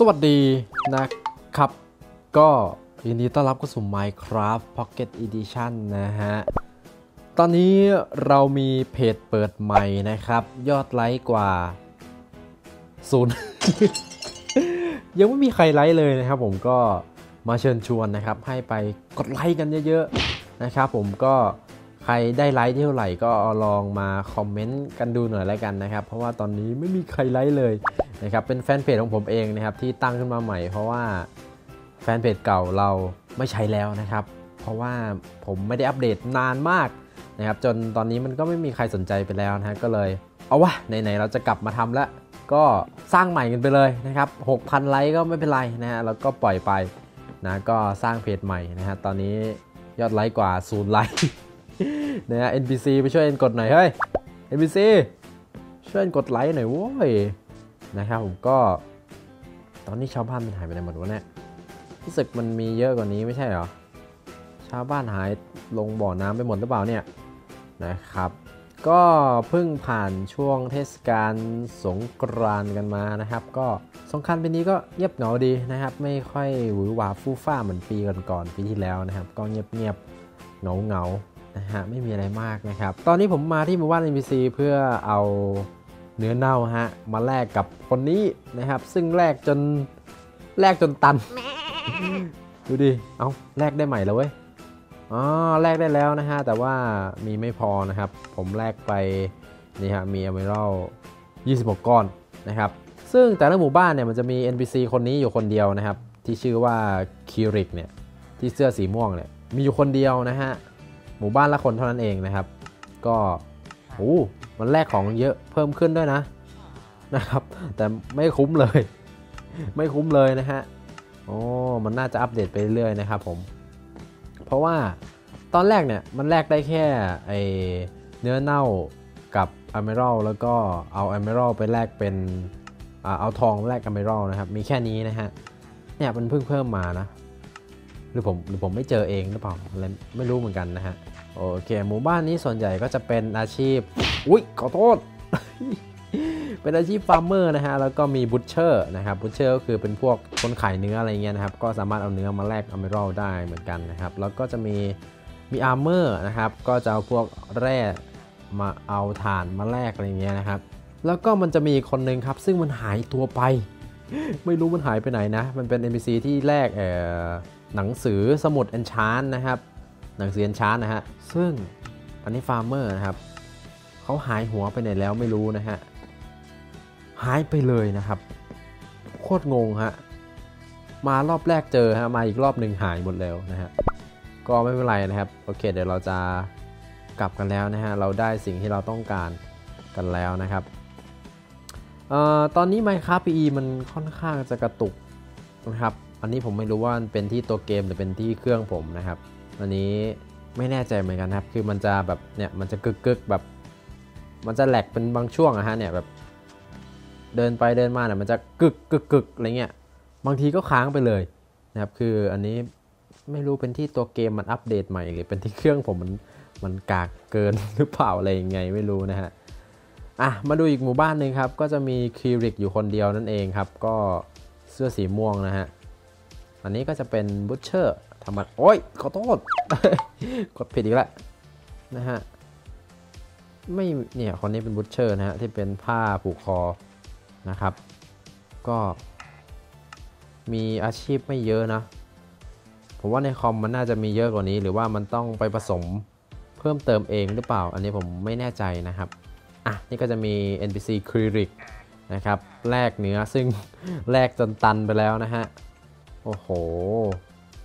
สวัสดีนะครับ ก็ยินดีต้อนรับเข้าสู่ Minecraft Pocket Edition นะฮะ ตอนนี้เรามีเพจเปิดใหม่นะครับ ยอดไลค์กว่าศูนย์ยังไม่มีใครไลค์เลยนะครับผมก็มาเชิญชวนนะครับให้ไปกดไลค์กันเยอะๆนะครับผมก็ใครได้ไลค์เท่าไหร่ก็ลองมาคอมเมนต์กันดูหน่อยแล้วกันนะครับ เพราะว่าตอนนี้ไม่มีใครไลค์เลย นะครับเป็นแฟนเพจของผมเองนะครับที่ตั้งขึ้นมาใหม่ เพราะว่าแฟนเพจเก่าเราไม่ใช้แล้วนะครับ เพราะว่าผมไม่ได้อัปเดตนานมากนะครับจนตอนนี้มันก็ไม่มีใครสนใจไปแล้วนะก็เลยเอาวะไหนๆเราจะกลับมาทำแล้วก็สร้างใหม่กันไปเลยนะครับ 6,000 ไลค์ก็ไม่เป็นไรนะฮะแล้วก็ปล่อยไปนะก็สร้างเพจใหม่นะฮะตอนนี้ยอดไลค์กว่าศูนย์ไลค์นะฮะ NPC ไปช่วยกดหน่อยเฮ้ย NPC ช่วยกดไลค์หน่อยโว้ย นะครับผมก็ ตอนนี้ชาวบ้านมันหายไปไหนหมดวะเนี่ยรู้สึกมันมีเยอะกว่านี้ไม่ใช่เหรอชาวบ้านหายลงบ่อน้ำไปหมดหรือเปล่าเนี่ยนะครับ ก็เพิ่งผ่านช่วงเทศกาลสงกรานต์กันมานะครับ ก็สงกรานต์ปีนี้ก็เงียบเหงาดีนะครับ ไม่ค่อยหวือหวาฟู่ฟ้าเหมือนปีก่อนๆปีที่แล้วนะครับ ก็เงียบๆเหงาเงาๆนะฮะไม่มีอะไรมากนะครับ ตอนนี้ผมมาที่หมู่บ้าน NPC เพื่อเอา เนื้อเน่าฮะมาแลกกับคนนี้นะครับ ซึ่งแลกจนแลกจนตัน ดูดิ เอาแลกได้ใหม่แล้วเว้ยอ๋อแลกได้แล้วนะฮะ แต่ว่ามีไม่พอนะครับ ผมแลกไปนี่ฮะมีอเมรัล26 ก้อนนะครับ ซึ่งแต่ละหมู่บ้านเนี่ยมันจะมี NPC คนนี้อยู่คนเดียวนะครับ ที่ชื่อว่าคิริกเนี่ยที่เสื้อสีม่วงเนี่ยมีอยู่คนเดียวนะฮะหมู่บ้านละคนเท่านั้นเองนะครับ ก็ โอ้มันแลกของเยอะเพิ่มขึ้นด้วยนะนะครับ แต่ไม่คุ้มเลย ไม่คุ้มเลยนะฮะโอ้มันน่าจะอัปเดตไปเรื่อยนะครับผม เพราะว่าตอนแรกเนี่ยมันแลกได้แค่ไอเนื้อเน่ากับอเมรัลแล้วก็เอาอเมรัลไปแลกเป็นเอาทองแลกอเมรัลนะครับ มีแค่นี้นะฮะเนี่ยมันเพิ่งเพิ่มมานะ รือผมหรือผมไม่เจอเองหรือเปล่าอะไรไม่รู้เหมือนกันนะฮะโอเคหมู่บ้านนี้ส่วนใหญ่ก็จะเป็นอาชีพอุ๊ยขอโทษ เป็นอาชีพฟาร์มเมอร์นะฮะแล้วก็มีบูชเชอร์นะครับบูชเชอร์ก็คือเป็นพวกคนขายเนื้ออะไรเงี้ยนะครับก็สามารถเอาเนื้อมาแลกอเมรัลได้เหมือนกันนะครับแล้วก็จะมีมีอาร์เมอร์นะครับก็จะเอาพวกแร่มาเอาถ่านมาแลกอะไรเงี้ยนะครับแล้วก็มันจะมีคนหนึ่งครับ ซึ่งมันหายตัวไป ไม่รู้มันหายไปไหนนะ มันเป็น NPC ที่แลกเอ่อ หนังสือสมุด e n c h a n t นะครับ หนังสือ e n c h a n t นะฮะ ซึ่งอันนี้ฟาร์มเมอร์นะครับเขาหายหัวไปไหนแล้วไม่รู้นะฮะ หายไปเลยนะครับ โคตรงงฮะ มารอบแรกเจอฮะ มาอีกรอบหนึ่งหายหมดแล้วนะฮะ ก็ไม่เป็นไรนะครับ โอเค เดี๋ยวเราจะกลับกันแล้วนะฮะ เราได้สิ่งที่เราต้องการกันแล้วนะครับออตอนนี้ Minecraft PE มันค่อนข้างจะกระตุกนะครับ อันนี้ผมไม่รู้ว่าเป็นที่ตัวเกมหรือเป็นที่เครื่องผมนะครับ อันนี้ไม่แน่ใจเหมือนกันครับ คือมันจะแบบเนี่ยมันจะกึกกึกแบบ มันจะแหลกเป็นบางช่วงอะฮะเนี่ยแบบ เดินไปเดินมาเนี่ยมันจะกึกกึกกึกอะไรเงี้ย บางทีก็ค้างไปเลยนะครับ คืออันนี้ไม่รู้เป็นที่ตัวเกมมันอัปเดตใหม่หรือเป็นที่เครื่องผมมันมันกากเกินหรือเปล่าอะไรยังไงไม่รู้นะฮะ อะมาดูอีกหมู่บ้านหนึ่งครับ ก็จะมีคิริกอยู่คนเดียวนั่นเองครับ ก็เสื้อสีม่วงนะฮะ อันนี้ก็จะเป็นบูชเชอร์ธรรมาโอ้ยขอโทษกดผิดอีกแล้วนะฮะไม่เนี่ยคนนี้เป็นบูชเชอร์นะฮะที่เป็นผ้าผูกคอนะครับ ก็มีอาชีพไม่เยอะนะ ผมว่าในคอมมันน่าจะมีเยอะกว่านี้ หรือว่ามันต้องไปผสมเพิ่มเติมเองหรือเปล่า อันนี้ผมไม่แน่ใจนะครับ อะ นี่ก็จะมี NPC คริริกนะครับแลกเนื้อซึ่งแลกจนตันไปแล้วนะฮะ โอ้โห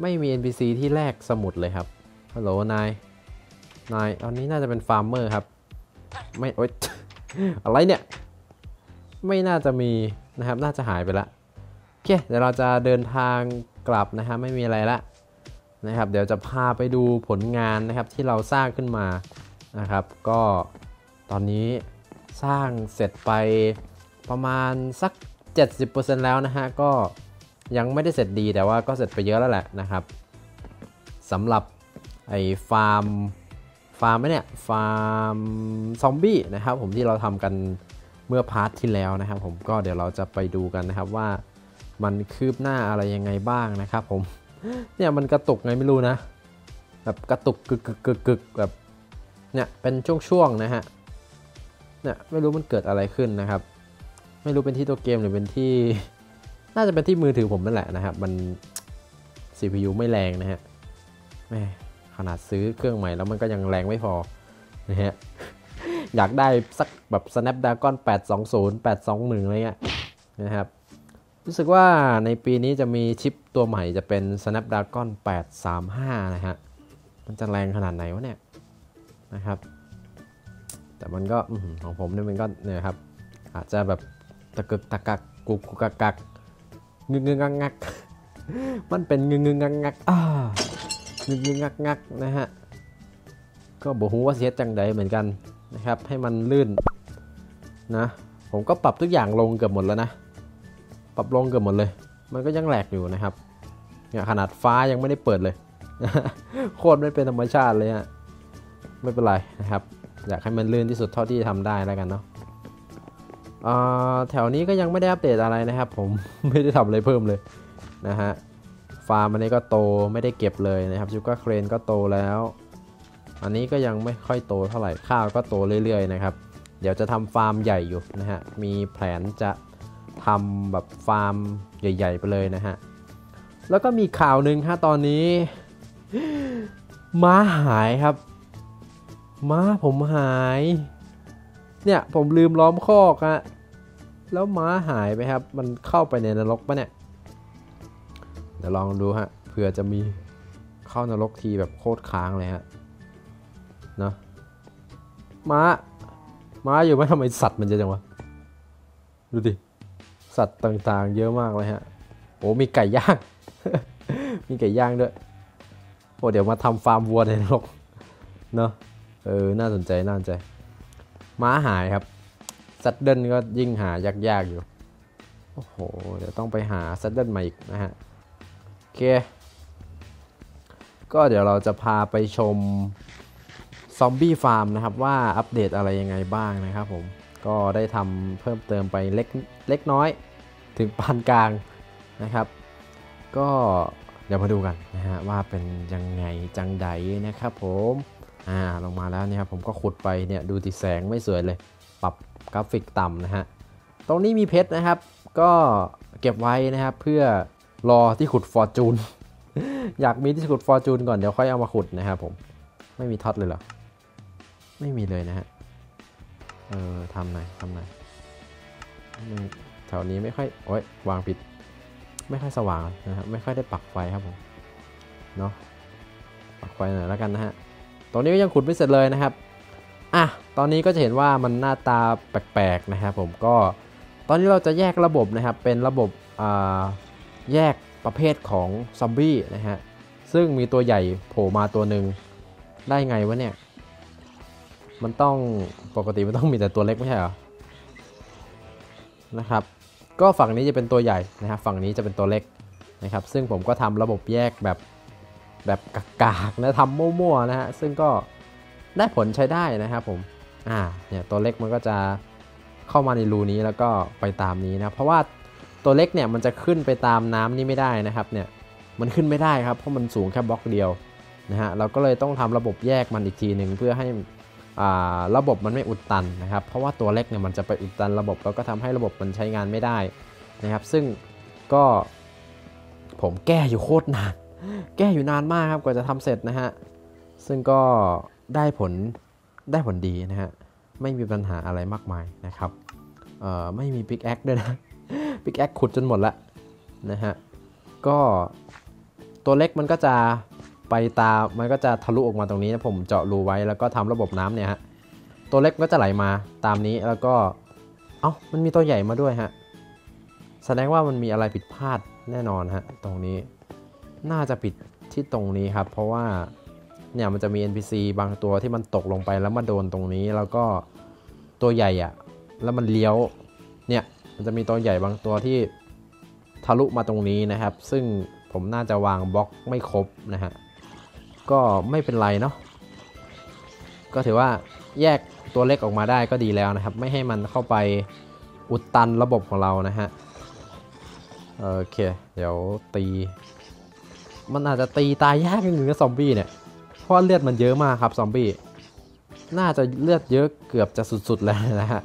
ไม่มี NPC ที่แลกสมุดเลยครับ ฮัลโหล นาย นายอันนี้น่าจะเป็นฟาร์มเมอร์ครับ ไม่โอ๊ยอะไรเนี่ย ไม่น่าจะมีนะครับ น่าจะหายไปละโอเค เดี๋ยวเราจะเดินทางกลับนะฮะ ไม่มีอะไรละนะครับ เดี๋ยวจะพาไปดูผลงานนะครับที่เราสร้างขึ้นมา นะครับ ก็ตอนนี้สร้างเสร็จไปประมาณสัก 70%แล้วนะฮะ ก็ ยังไม่ได้เสร็จดีแต่ว่าก็เสร็จไปเยอะแล้วแหละนะครับสำหรับไอ้ฟาร์มฟาร์มไหมเนี่ยฟาร์มซอมบี้นะครับผมที่เราทำกันเมื่อพาร์ทที่แล้วนะครับผมก็เดี๋ยวเราจะไปดูกันนะครับว่ามันคืบหน้าอะไรยังไงบ้างนะครับผมเนี่ยมันกระตุกไงไม่รู้นะ แบบกระตุกกึกกึกกึกกึกแบบเนี่ยเป็นช่วงๆนะฮะเนี่ยไม่รู้มันเกิดอะไรขึ้นนะครับ ไม่รู้เป็นที่ตัวเกมหรือเป็นที่ น่าจะเป็นที่มือถือผมนั่นแหละนะครับ มัน CPU ไม่แรงนะฮะแม่ขนาดซื้อเครื่องใหม่แล้วมันก็ยังแรงไม่พอนะฮะอยากได้สักแบบ Snapdragon 820 821 อะไรเงี้ยนะครับ รู้สึกว่าในปีนี้จะมีชิปตัวใหม่จะเป็น Snapdragon 835 นะฮะ มันจะแรงขนาดไหนวะเนี่ยนะครับ แต่มันก็อของผมเนี่ยมันก็เนี่ยครับ อาจจะแบบตะกึกตะกักกุกกุกกักกัก งึงงึงงักงักมันเป็นงึงงึงงักงักอ่างึงงึงงักงักนะฮะก็บอกฮูว่าเสียจังใดเหมือนกันนะครับ ให้มันลื่นนะ ผมก็ปรับทุกอย่างลงเกือบหมดแล้วนะ ปรับลงเกือบหมดเลย มันก็ยังแหลกอยู่นะครับเนี่ยขนาดฟ้ายังไม่ได้เปิดเลยโคตรไม่เป็นธรรมชาติเลยฮะไม่เป็นไรนะครับ อยากให้มันลื่นที่สุดเท่าที่ทำได้แล้วกันเนาะอ่า แถวนี้ก็ยังไม่ได้อัปเดตอะไรนะครับ ผมไม่ได้ทำอะไรเพิ่มเลยนะฮะฟาร์มอันนี้ก็โตไม่ได้เก็บเลยนะครับชูการ์เครนก็โตแล้ว อันนี้ก็ยังไม่ค่อยโตเท่าไหร่ข้าวก็โตเรื่อยๆนะครับ เดี๋ยวจะทำฟาร์มใหญ่อยู่นะฮะมีแผนจะทำแบบฟาร์มใหญ่ ๆ ไปเลยนะฮะแล้วก็มีข่าวหนึ่งฮะตอนนี้ ม้าหายครับ ม้าผมหาย เนี่ยผมลืมล้อมคอกฮะแล้วม้าหายไปครับ มันเข้าไปในนรกปะเนี่ย เดี๋ยวลองดูฮะเผื่อจะมีเข้านรกทีแบบโคตรค้างเลยฮะเนะม้า ม้าอยู่ไหมทำไมสัตว์มันเยอะจังวะ ดูดิ สัตว์ต่างๆ เยอะมากเลยฮะโอ้มีไก่ย่าง มีไก่ย่างด้วย โอ้เดี๋ยวมาทำฟาร์มวัวในนรก เนอะเออ น่าสนใจ น่าสนใจ ม้าหายครับซัดเดิลก็ยิ่งหายากๆอยู่ โอ้โห เดี๋ยวต้องไปหาซัดเดิลมาอีกนะฮะ โอเค ก็เดี๋ยวเราจะพาไปชมซอมบี้ฟาร์มนะครับ ว่าอัปเดตอะไรยังไงบ้างนะครับผม ก็ได้ทำเพิ่มเติมไปเล็กเล็กน้อยถึงปานกลางนะครับ ก็เดี๋ยวมาดูกันนะฮะว่าเป็นยังไงจังใดนะครับผม อ่าลงมาแล้วเนี่ยครับผมก็ขุดไปเนี่ยดูติแสงไม่สวยเลย ปรับกราฟิกต่ำนะฮะตรงนี้มีเพชรนะครับ ก็เก็บไว้นะครับเพื่อรอที่ขุดฟอร์จูนอยากมีที่ขุดฟอร์จูนก่อนเดี๋ยวค่อยเอามาขุดนะครับผมไม่มีท็อตเลยเหรอไม่มีเลยนะฮะเออทำหน่อยทำหน่อยแถวนี้ไม่ค่อยโอ๊ยวางผิด ไม่ค่อยสว่างนะครับไม่ค่อยได้ปักไฟครับผมเนาะปักไฟหน่อยแล้วกันนะฮะ ตรงนี้ก็ยังขุดไม่เสร็จเลยนะครับอะตอนนี้ก็จะเห็นว่ามันหน้าตาแปลกๆนะครับผมก็ตอนนี้เราจะแยกระบบนะครับเป็นระบบแยกประเภทของซอมบี้นะฮะซึ่งมีตัวใหญ่โผล่มาตัวหนึ่งได้ไงวะเนี่ย มันต้องปกติมันต้องมีแต่ตัวเล็กไม่ใช่เหรอนะครับ ก็ฝั่งนี้จะเป็นตัวใหญ่นะครับฝั่งนี้จะเป็นตัวเล็กนะครับ ซึ่งผมก็ทำระบบแยกแบบ แบบกากๆนะทำมั่วๆนะฮะซึ่งก็ได้ผลใช้ได้นะครับผมอ่าเนี่ยตัวเล็กมันก็จะเข้ามาในรูนี้แล้วก็ไปตามนี้นะเพราะว่าตัวเล็กเนี่ยมันจะขึ้นไปตามน้ำนี่ไม่ได้นะครับเนี่ยมันขึ้นไม่ได้ครับเพราะมันสูงแค่บล็อกเดียวนะฮะเราก็เลยต้องทำระบบแยกมันอีกทีหนึ่งเพื่อให้ระบบมันไม่อุดตันนะครับ เพราะว่าตัวเล็กเนี่ยมันจะไปอุดตันระบบแล้วก็ทำให้ระบบมันใช้งานไม่ได้นะครับ ซึ่งก็ผมแก้อยู่โคตรนาน แก้อยู่นานมากครับกว่าจะทำเสร็จนะฮะ ซึ่งก็ได้ผลได้ผลดีนะฮะ ไม่มีปัญหาอะไรมากมายนะครับเอ่อไม่มีปิกแอคด้วยนะปิกแอคขุดจนหมดละนะฮะ ก็ตัวเล็กมันก็จะไปตามมันก็จะทะลุออกมาตรงนี้นะผมเจาะรูไว้แล้วก็ทำระบบน้ำเนี่ยฮะ ตัวเล็กก็จะไหลมาตามนี้แล้วก็ เอ้า มันมีตัวใหญ่มาด้วยฮะ แสดงว่ามันมีอะไรผิดพลาดแน่นอนฮะตรงนี้ น่าจะผิดที่ตรงนี้ครับ เพราะว่าเนี่ยมันจะมี NPC บางตัวที่มันตกลงไปแล้วมาโดนตรงนี้แล้วก็ตัวใหญ่อะแล้วมันเลี้ยวเนี่ยมันจะมีตัวใหญ่บางตัวที่ทะลุมาตรงนี้นะครับ ซึ่งผมน่าจะวางบล็อกไม่ครบนะฮะก็ไม่เป็นไรเนาะก็ถือว่าแยกตัวเล็กออกมาได้ก็ดีแล้วนะครับ ไม่ให้มันเข้าไปอุดตันระบบของเรานะฮะโอเค เดี๋ยวตี มันอาจจะตีตายยากนิดนึงนะซอมบี้เนี่ยเพราะเลือดมันเยอะมากครับซอมบี้น่าจะเลือดเยอะเกือบจะสุดๆแล้วนะฮะ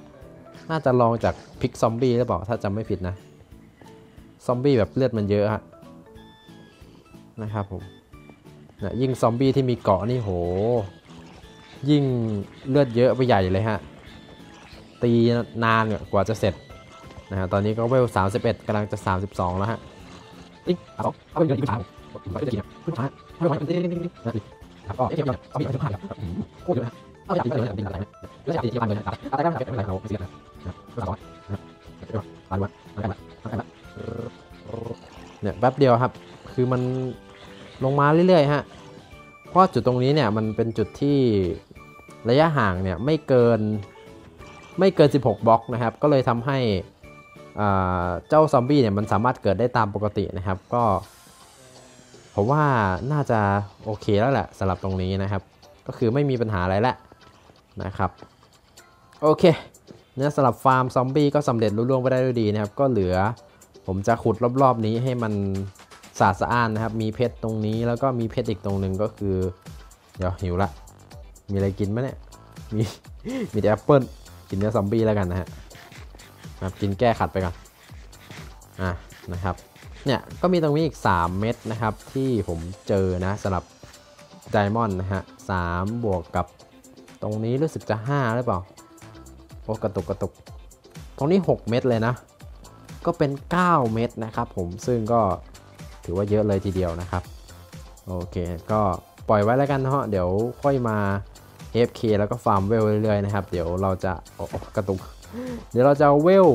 น่าจะลองจากพิกซอมบี้หรือเปล่าถ้าจำไม่ผิดนะซอมบี้แบบเลือดมันเยอะฮะนะครับผมนะยิ่งซอมบี้ที่มีเกาะนี่โห ยิ่งเลือดเยอะไปใหญ่เลยฮะ ตีนานกว่าจะเสร็จนะฮะตอนนี้ก็เวล 31กำลังจะ 32 แล้วฮะอีกสองเอาไปเงินอีกสาม ไปจะกินนะขึ้นมาไม่ไหวมันดิ้นดินดิ้นะครับก็เอ๊ะเก็บเงินเอาไปอีกห้าครับโคตรเยอะนะเอาอยากกินเลยอยากกินอะไรนะแล้วอยากกินที่บ้านเลยนะครับอะไรก็ไม่เป็นไรเราเสียนะนะก็สองนะเดี๋ยวตาดูว่ามากันละมากันละเนี่ยแป๊บเดียวครับ คือมันลงมาเรื่อยๆฮะเพราะจุดตรงนี้เนี่ยมันเป็นจุดที่ระยะห่างเนี่ยไม่เกินไม่เกิน 16 บล็อกนะครับ ก็เลยทำให้เจ้าซอมบี้เนี่ยมันสามารถเกิดได้ตามปกตินะครับ ก็ ผมว่าน่าจะโอเคแล้วแหละสำหรับตรงนี้นะครับ ก็คือไม่มีปัญหาอะไรแล้วนะครับ โอเคเนี่ยสำหรับฟาร์มซอมบี้ก็สำเร็จรุ่ร่วงไปได้ด้วยดีนะครับ ก็เหลือผมจะขุดรอบๆนี้ให้มันสะอาดสะอ้านนะครับ มีเพชรตรงนี้แล้วก็มีเพชรอีกตรงหนึ่งก็คือ เดี๋ยวหิวละ มีอะไรกินไหมเนี่ย มีมีแต่แอปเปิ้ลกินเนื้อซอมบี้แล้วกันนะฮะกินแก้ขัดไปก่อน อะนะครับ เนี่ยก็มีตรงนี้อีก 3 เม็ดนะครับที่ผมเจอนะสำหรับไดมอนด์นะฮะสบวกกับตรงนี้รู้สึกจะ 5 หรือเปล่าโอ้กระตุกกระตุก ตรงนี้ 6 เม็ดเลยนะ ก็เป็น 9 เม็ดนะครับผมซึ่งก็ถือว่าเยอะเลยทีเดียวนะครับ โอเค ก็ปล่อยไว้แล้วกันเนาะเดี๋ยวค่อยมา AFK แล้วก็ฟาร์มเวลเรื่อยๆนะครับ เดี๋ยวเราจะโอ้กระตุก เดี๋ยวเราจะเวล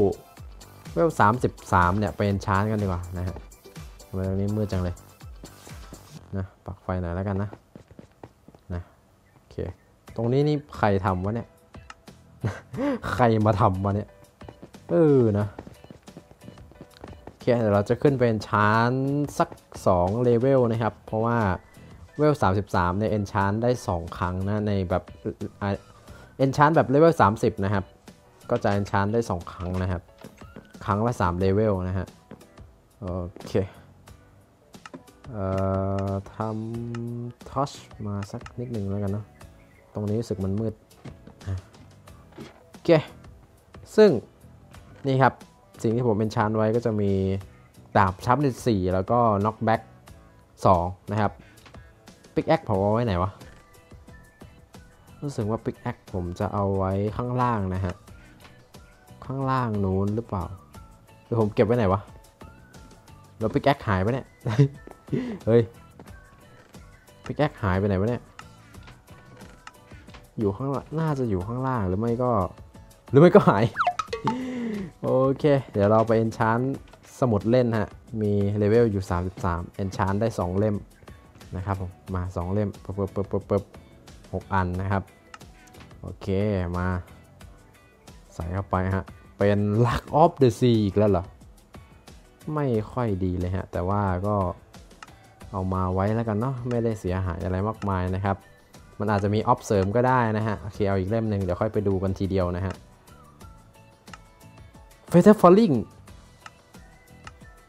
วล33เนี่ยเป็นชาร์จกันดีกว่านะฮะทำไมตรงนี้มืดจังเลยนะปักไฟหน่อยแล้วกันนะนะโอเคตรงนี้นี่ใครทำวะเนี่ย ใครมาทำวะเนี่ยเออนะโอเคเดี๋ยวเราจะขึ้นเป็นชานสัก2เลเวลนะครับ เพราะว่าเวล 33ในเอนชานได้ 2 ครั้งนะในแบบเอนชานแบบเลเวล 30 นะครับ ก็จะเอนชานได้ 2 ครั้งนะครับ รั้งละ3เลเวลนะฮะ โอเค เอ่อทำทัชมาสักนิดหนึ่งแล้วกันเนาะ ตรงนี้รู้สึกมันมืด โอเค ซึ่งนี่ครับ สิ่งที่ผมเป็นชานไว้ก็จะมีดาบชับในสี่แล้วก็น็อกแบ็ก2นะครับปิกแอคผมเอาไว้ไหนวะ รู้สึกว่าปิกแอคผมจะเอาไว้ข้างล่างนะฮะ ข้างล่างนู้นหรือเปล่า หรือผมเก็บไว้ไหนวะแล้วปิกแอคหายไปเนี่ย เฮ้ยปิกแอคหายไปไหนวะเนี่ย อยู่ข้างล่างน่าจะอยู่ข้างล่างหรือไม่ก็ หรือไม่ก็หาย โอเค เดี๋ยวเราไปเอนชานสมุดเล่นฮะ มีเลเวลอยู่ 33เอนชานได้ 2 เล่มนะครับผม มา 2 เล่มปึ๊บปึ๊บปึ๊บปึ๊บปึ๊บหกอันนะครับ โอเค มา ใส่เข้าไปฮะ เป็น Luck of the Sea อีกแล้วเหรอ ไม่ค่อยดีเลยฮะ แต่ว่าก็เอามาไว้แล้วกันเนาะไม่ได้เสียหายอะไรมากมายนะครับ มันอาจจะมีออฟเสริมก็ได้นะฮะ โอเค เอาอีกเล่มหนึ่งเดี๋ยวค่อยไปดูกันทีเดียวนะฮะ f a t e r Falling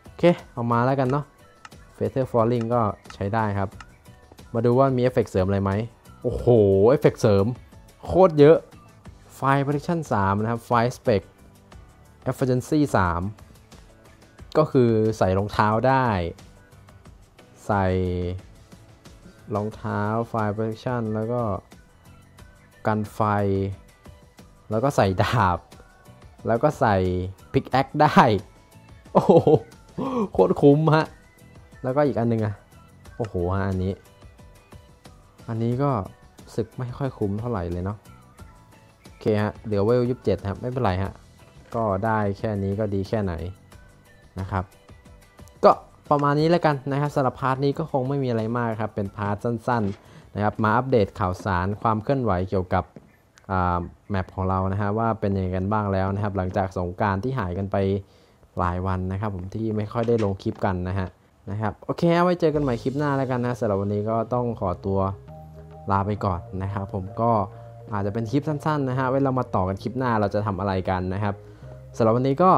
โอเค เอามาแล้วกันเนาะ f a t e r Falling ก็ใช้ได้ครับ มาดูว่ามีเอฟเฟกเสริมอะไรไหมโอ้โห เอฟเฟกเสริม โคตรเยอะ Fire Protection 3 นะครับ Fire Spec Efficiency 3 ก็คือใส่รองเท้าได้ ใส่รองเท้า Fire Protection แล้วก็กันไฟ แล้วก็ใส่ดาบ แล้วก็ใส่พิกแอคได้ โอ้โห โคตรคุ้มฮะ แล้วก็อีกอันนึงอะโอ้โหฮะอันนี้ อันนี้ก็สึกไม่ค่อยคุ้มเท่าไหร่เลยเนาะ โอเคฮะ เหลือเวลยี่สิบเจ็ดครับ ไม่เป็นไรฮะ ก็ได้แค่นี้ก็ดีแค่ไหนนะครับ ก็ประมาณนี้แล้วกันนะครับสำหรับพาร์ทนี้ก็คงไม่มีอะไรมากครับ เป็นพาร์ทสั้นๆนะครับ มาอัปเดตข่าวสารความเคลื่อนไหวเกี่ยวกับแมปของเรานะฮะว่าเป็นยังไงกันบ้างแล้วนะครับ หลังจากสงการที่หายกันไปหลายวันนะครับผมที่ไม่ค่อยได้ลงคลิปกันนะฮะนะครับโอเคไว้เจอกันใหม่คลิปหน้าแล้วกันนะสำหรับวันนี้ก็ต้องขอตัวลาไปก่อนนะครับผมก็อาจจะเป็นคลิปสั้นๆนะฮะไว้เรามาต่อกันคลิปหน้าเราจะทำอะไรกันนะครับ สำหรับวันนี้ก็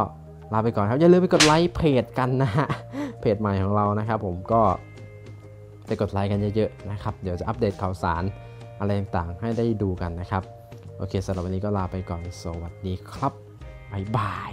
ลาไปก่อนครับ อย่าลืมไปกดไลค์เพจกันนะฮะ เพจใหม่ของเรานะครับ ผมก็ไปกดไลค์กันเยอะๆนะครับ เดี๋ยวจะอัปเดตข่าวสารอะไรต่างๆให้ได้ดูกันนะครับ โอเคสำหรับวันนี้ก็ลาไปก่อน สวัสดีครับบ๊ายบาย